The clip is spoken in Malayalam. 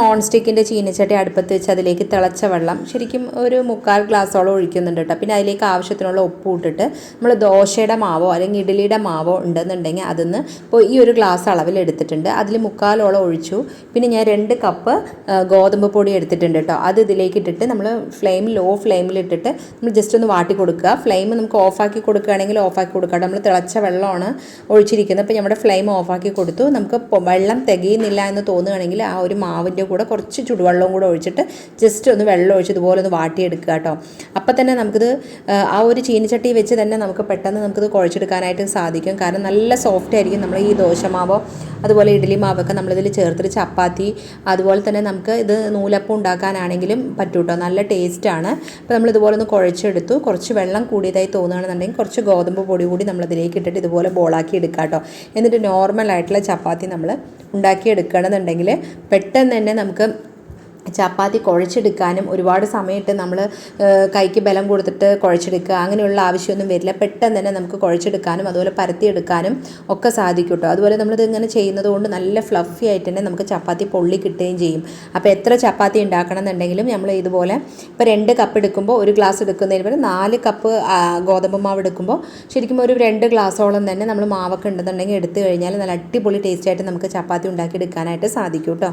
നോൺ സ്റ്റിക്കിന്റെ ചീനച്ചട്ടി അടുപ്പത്ത് വെച്ച് അതിലേക്ക് തിളച്ച വെള്ളം ശരിക്കും ഒരു മുക്കാൽ ഗ്ലാസ്സോളം ഒഴിക്കുന്നുണ്ട് കേട്ടോ. പിന്നെ അതിലേക്ക് ആവശ്യത്തിനുള്ള ഉപ്പ് ഇട്ടിട്ട് നമ്മൾ ദോശയുടെ മാവോ അല്ലെങ്കിൽ ഇഡലിയുടെ മാവോ ഉണ്ടെന്നുണ്ടെങ്കിൽ അതിന്ന് ഇപ്പോൾ ഈ ഒരു ഗ്ലാസ് അളവിൽ എടുത്തിട്ടുണ്ട്. അതിൽ മുക്കാലോളം ഒഴിച്ചു. പിന്നെ ഞാൻ രണ്ട് കപ്പ് ഗോതമ്പ് പൊടി എടുത്തിട്ടുണ്ട് കേട്ടോ. അത് ഇതിലേക്ക് ഇട്ടിട്ട് നമ്മൾ ഫ്ലെയിം ലോ ഫ്ലെയിമിൽ ഇട്ടിട്ട് നമ്മൾ ജസ്റ്റ് ഒന്ന് വാട്ടി കൊടുക്കുക. ഫ്ലെയിം നമുക്ക് ഓഫാക്കി കൊടുക്കുകയാണെങ്കിൽ ഓഫാക്കി കൊടുക്കുക. നമ്മൾ തിളച്ച വെള്ളമാണ് ഒഴിച്ചിരിക്കുന്നത്. അപ്പോൾ നമ്മുടെ ഫ്ലെയിം ഓഫാക്കി കൊടുത്തു. നമുക്ക് വെള്ളം തികയുന്നില്ല എന്ന് തോന്നുകയാണെങ്കിൽ ആ ഒരു മാവിന്റെ കൂടെ കുറച്ച് ചുടുവെള്ളവും കൂടെ ഒഴിച്ചിട്ട് ജസ്റ്റ് ഒന്ന് വെള്ളം ഒഴിച്ച് ഇതുപോലെ ഒന്ന് വാട്ടിയെടുക്കുക കേട്ടോ. അപ്പം തന്നെ നമുക്കിത് ആ, ഒരു ചീനിച്ചട്ടി വെച്ച് തന്നെ നമുക്ക് പെട്ടെന്ന് നമുക്കിത് കുഴച്ചെടുക്കാനായിട്ട് സാധിക്കും. കാരണം നല്ല സോഫ്റ്റ് ആയിരിക്കും നമ്മൾ ഈ ദോശമാവോ അതുപോലെ ഇഡ്ഡലി മാവൊക്കെ നമ്മളിതിൽ ചേർത്തിട്ട് ചപ്പാത്തി അതുപോലെ തന്നെ നമുക്ക് ഇത് നൂലപ്പം ഉണ്ടാക്കാനാണെങ്കിലും പറ്റും കേട്ടോ നല്ല ടേസ്റ്റാണ് അപ്പോൾ നമ്മൾ ഇതുപോലെ ഒന്ന് കുഴച്ചെടുത്തു. കുറച്ച് വെള്ളം കൂടിയതായി തോന്നുകയാണെന്നുണ്ടെങ്കിൽ കുറച്ച് ഗോതമ്പ് പൊടി കൂടി നമ്മളിതിലേക്ക് ഇട്ടിട്ട് ഇതുപോലെ ബോളാക്കി എടുക്കുക കേട്ടോ. എന്നിട്ട് നോർമൽ ആയിട്ടുള്ള ചപ്പാത്തി നമ്മൾ ഉണ്ടാക്കി എടുക്കുകയാണെന്നുണ്ടെങ്കിൽ പെട്ടെന്ന് തന്നെ നമുക്ക് ചപ്പാത്തി കുഴച്ചെടുക്കാനും ഒരുപാട് സമയത്ത് നമ്മൾ കൈക്ക് ബലം കൊടുത്തിട്ട് കുഴച്ചെടുക്കുക അങ്ങനെയുള്ള ആവശ്യമൊന്നും വരില്ല. പെട്ടെന്ന് തന്നെ നമുക്ക് കുഴച്ചെടുക്കാനും അതുപോലെ പരത്തിയെടുക്കാനും ഒക്കെ സാധിക്കും കേട്ടോ അതുപോലെ നമ്മളിത് ഇങ്ങനെ ചെയ്യുന്നത് കൊണ്ട് നല്ല ഫ്ലഫി ആയിട്ട് തന്നെ നമുക്ക് ചപ്പാത്തി പൊള്ളി കിട്ടുകയും ചെയ്യും. അപ്പോൾ എത്ര ചപ്പാത്തി ഉണ്ടാക്കണം എന്നുണ്ടെങ്കിലും നമ്മൾ ഇതുപോലെ ഇപ്പോൾ രണ്ട് കപ്പ് എടുക്കുമ്പോൾ ഒരു ഗ്ലാസ് എടുക്കുന്നതിന് പകരം നാല് കപ്പ് ഗോതമ്പ് മാവ് എടുക്കുമ്പോൾ ശരിക്കും ഒരു രണ്ട് ഗ്ലാസോളം തന്നെ നമ്മൾ മാവൊക്കെ ഉണ്ടെന്നുണ്ടെങ്കിൽ എടുത്തു കഴിഞ്ഞാൽ നല്ല അടിപൊളി ടേസ്റ്റായിട്ട് നമുക്ക് ചപ്പാത്തി ഉണ്ടാക്കി എടുക്കാനായിട്ട് സാധിക്കും കേട്ടോ